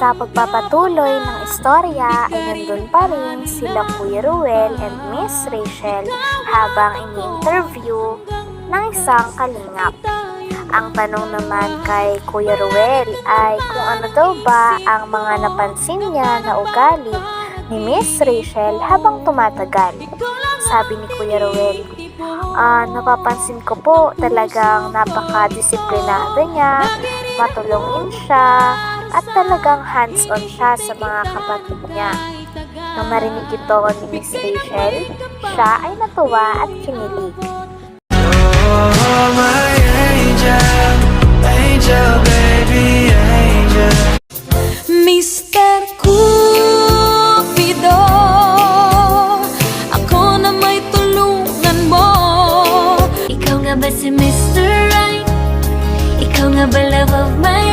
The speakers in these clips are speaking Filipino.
Sa pagpapatuloy ng istorya ay nandun pa rin sila Kuya Ruel and Miss Rachel habang ini-interview ng isang kalingap. Ang tanong naman kay Kuya Ruel ay kung ano daw ba ang mga napansin niya na ugali ni Miss Rachel habang tumatagal. Sabi ni Kuya Ruel, ah, napapansin ko po talagang napaka-disiplinado niya, matulungin siya, at talagang hands-on siya sa mga kapatid niya. Nang marinig ito ni Miss Rachel, siya ay natuwa at kinilig. Oh, my angel, angel, baby, angel. Mr. Cupido Ako na may tulungan mo Ikaw nga ba si Mr. Right? Ikaw nga ba love of my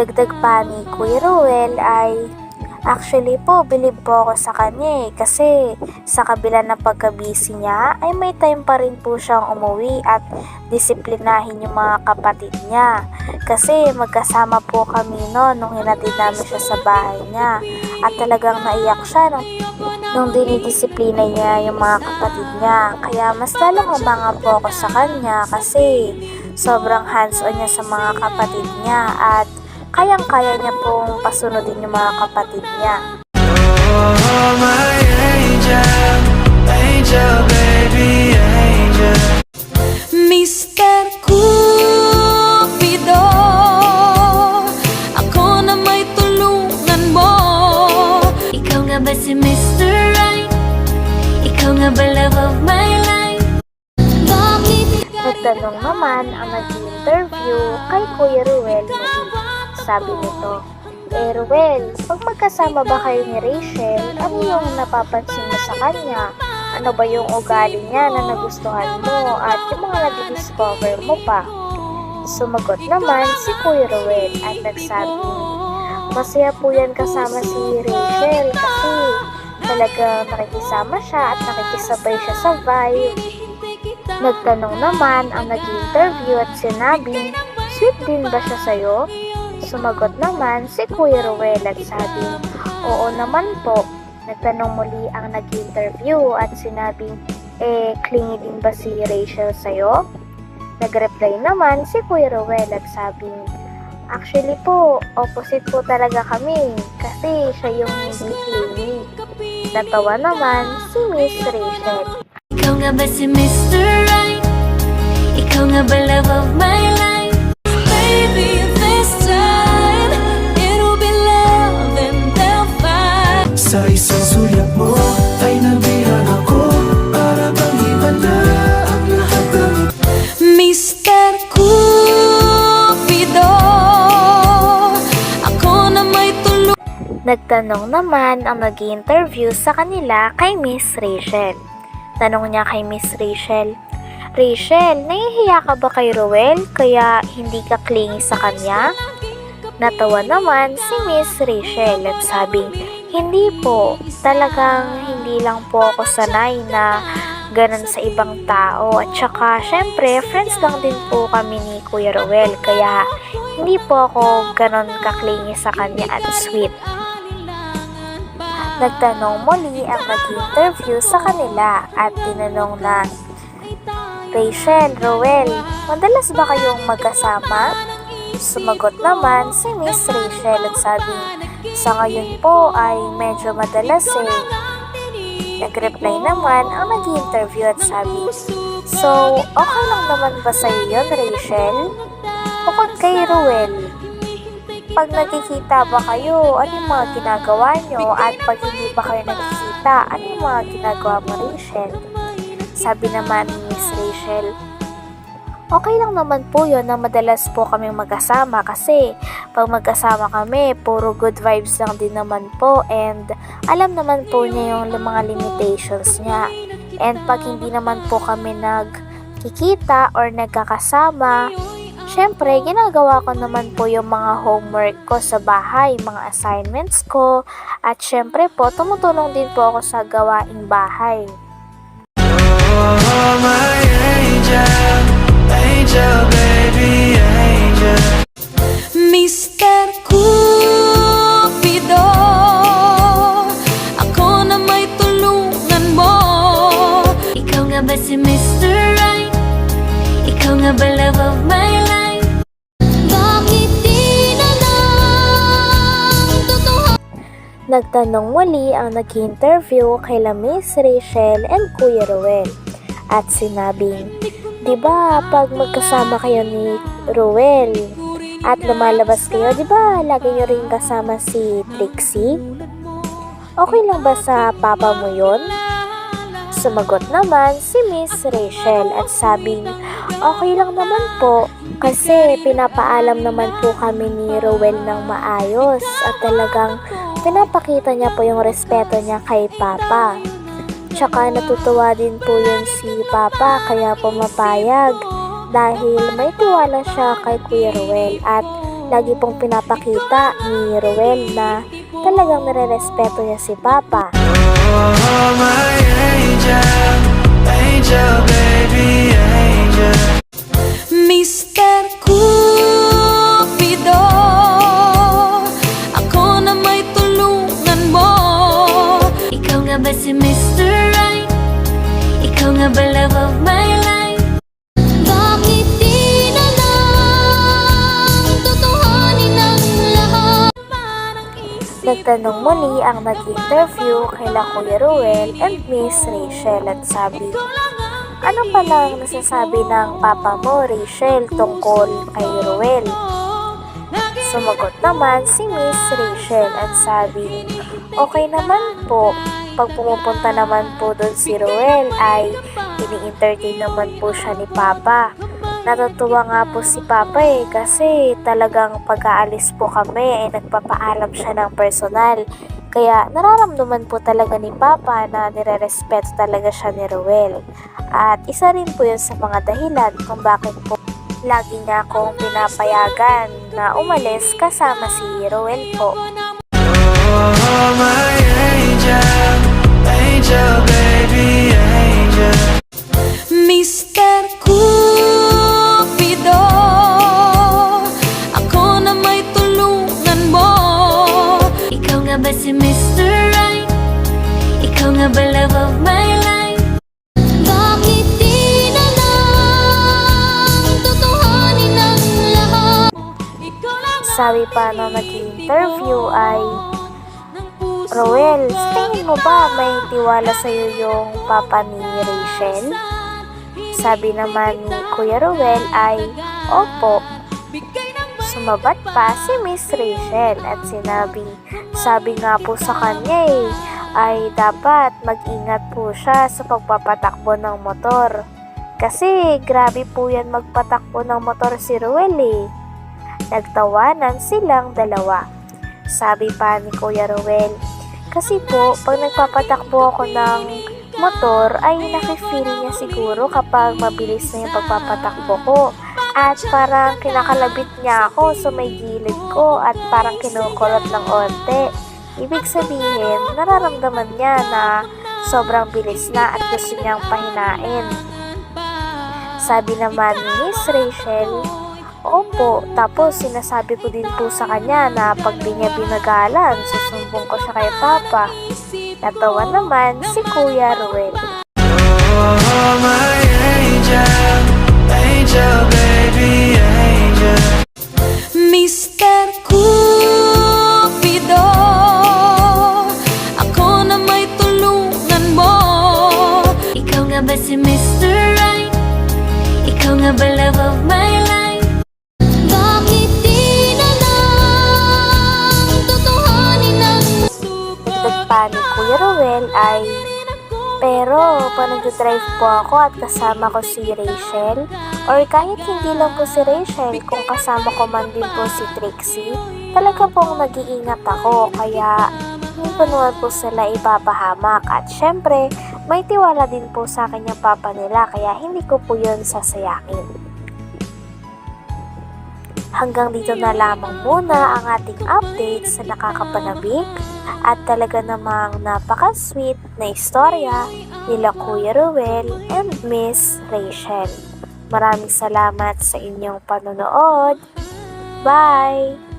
Dagdag pa ni Kuya Ruel ay Actually po, bilib po ako sa kanya eh. Kasi sa kabila ng pagkabisi niya, ay may time pa rin po siyang umuwi at disiplinahin yung mga kapatid niya. Kasi magkasama po kami no, nung hinatid namin siya sa bahay niya. At talagang naiyak siya nung, nung dinidisiplina niya yung mga kapatid niya. Kaya mas lalong umanga po ako sa kanya kasi sobrang hands-on niya sa mga kapatid niya at kayang-kaya niya pong pasunodin yung mga kapatid niya. Oh, my angel, angel, baby, angel. Mr. Cupido Ako na may tulungan mo Ikaw nga ba si Mr. Right? Ikaw nga ba love of my life? Bakit Nagtanong naman ang nag-interview kay Kuya Ruel. Sabi nito, Eh Ruel, pag magkasama ba kayo ni Rachel, ano yung napapansin mo sa kanya? Ano ba yung ugali niya na nagustuhan mo at yung mga nadidiscover mo pa? Sumagot naman si Kuya Ruel at nagsabi, Masaya po yan kasama si Rachel kasi talagang nakikisama siya at nakikisabay siya sa vibe. Nagtanong naman ang nag-interview at sinabing, sweet din ba siya sa'yo? Sumagot naman si Kuya Ruel at sabi, oo naman po. Nagtanong muli ang nag-interview at sinabing, eh, clingy din ba si Rachel sa'yo? Nag-reply naman si Kuya Ruel at sabi, actually po, opposite po talaga kami kasi siya yung hindi clingy. Natawa naman si Miss Rachel. Ikaw nga ba si Mr. Right? Ikaw nga ba love of my life? Nagtanong naman ang nag interview sa kanila kay Miss Rachel. Tanong niya kay Miss Rachel, Rachel, nahihiya ka ba kay Ruel kaya hindi ka clingy sa kanya? Natawa naman si Miss Rachel at sabing, hindi po, talagang hindi lang po ako sanay na ganun sa ibang tao. At saka, syempre, friends lang din po kami ni Kuya Ruel kaya hindi po ako ganun kaklingi sa kanya at sweet. Nagtanong muli ang nag-interview sa kanila at tinanong na, Rachel, Roel, madalas ba kayong magkasama? Sumagot naman si Miss Rachel at sabi, sa ngayon po ay medyo madalas eh. Nag-reply naman ang nag-interview at sabi, So, okay lang naman ba sa'yo yun, Rachel? Bukod kay Ruel, pag nagkikita ba kayo, ano yung mga ginagawa nyo? At pag hindi ba kayo nagkikita, ano yung mga ginagawa mo, Rachel? Sabi naman ni Miss Rachel, Okay lang naman po yun na madalas po kaming magkasama kasi pag magkasama kami, puro good vibes lang din naman po and alam naman po niya yung mga limitations niya. And pag hindi naman po kami nagkikita or nagkakasama, syempre ginagawa ko naman po yung mga homework ko sa bahay, mga assignments ko at syempre po tumutulong din po ako sa gawaing bahay. Oh, my angel, Nagtanong muli ang nag-interview kay Miss Rachel and Kuya Ruel at sinabing, Di ba pag magkasama kayo ni Ruel at lumalabas kayo, di ba lagi nyo rin kasama si Trixie? Okay lang ba sa papa mo yon? Sumagot naman si Miss Rachel at sabing, okay lang naman po kasi pinapaalam naman po kami ni Ruel ng maayos at talagang pinapakita niya po yung respeto niya kay Papa. Tsaka natutuwa din po yun si Papa kaya pumapayag dahil may tiwala siya kay Kuya Ruel at lagi pong pinapakita ni Ruel na talagang nire-respeto niya si Papa. Oh, my angel, angel, baby, angel. Ba si Mr. Right? Ikaw nga ba love of my life? Bakit di na lang Tutuhanin ang lahat? Nagtanong muli ang nag-interview kay Kuya Ruel and Miss Rachel at sabi, Ano pa lang nasasabi ng papa mo, Rachel, tungkol kay Ruel? Sumagot naman si Miss Rachel at sabi, Okay naman po, pag pumupunta naman po doon si Ruel ay ini-entertain naman po siya ni Papa. Natutuwa nga po si Papa eh kasi talagang pag-aalis po kami ay nagpapaalam siya ng personal. Kaya nararamdaman po talaga ni Papa na nire-respeto talaga siya ni Ruel. At isa rin po yun sa mga dahilan kung bakit po lagi niya akong pinapayagan na umalis kasama si Ruel po. Oh, Sabi pa nung nag-interview ay, Roel, sa tingin mo ba may tiwala sa'yo yung papa ni Rachel? Sabi naman ni Kuya Roel ay, Opo. Sumabat pa si Miss Rachel at sinabi, sabi nga po sa kanya eh, ay dapat mag-ingat po siya sa pagpapatakbo ng motor. Kasi grabe po yan magpatakbo ng motor si Ruel eh. Nagtawanan silang dalawa. Sabi pa ni Kuya Ruel, kasi po pag nagpapatakbo ako ng motor ay nafe-feel niya siguro kapag mabilis na yung pagpapatakbo ko. At parang kinakalabit niya ako sa may gilid ko at parang kinukulot ng onte. Ibig sabihin, nararamdaman niya na sobrang bilis na at gusto niyang pahinain. Sabi naman ni Miss Rachel, Opo, tapos sinasabi ko din po sa kanya na pag di niya binagalan, susumbong ko siya kay Papa. Natawa naman si Kuya Ruel. Oh, my angel, angel, baby, angel. Mr. Cupido Ako na may tulungan mo Ikaw nga ba si Mr. Right? Ikaw nga ba love of my Kuya Ruel ay pero pag nag-drive po ako at kasama ko si Rachel. Or kahit hindi lang po si Rachel kung kasama ko man din po si Trixie talaga pong nag-iingat ako. Kaya hindi ko naman po sila ipapahamak. At syempre may tiwala din po sa akin papa nila kaya hindi ko po yun sasayakin. Hanggang dito na lamang muna ang ating update sa nakakapanabik at talaga namang napaka-sweet na istorya nila Kuya Ruel and Miss Rachel. Maraming salamat sa inyong panonood. Bye!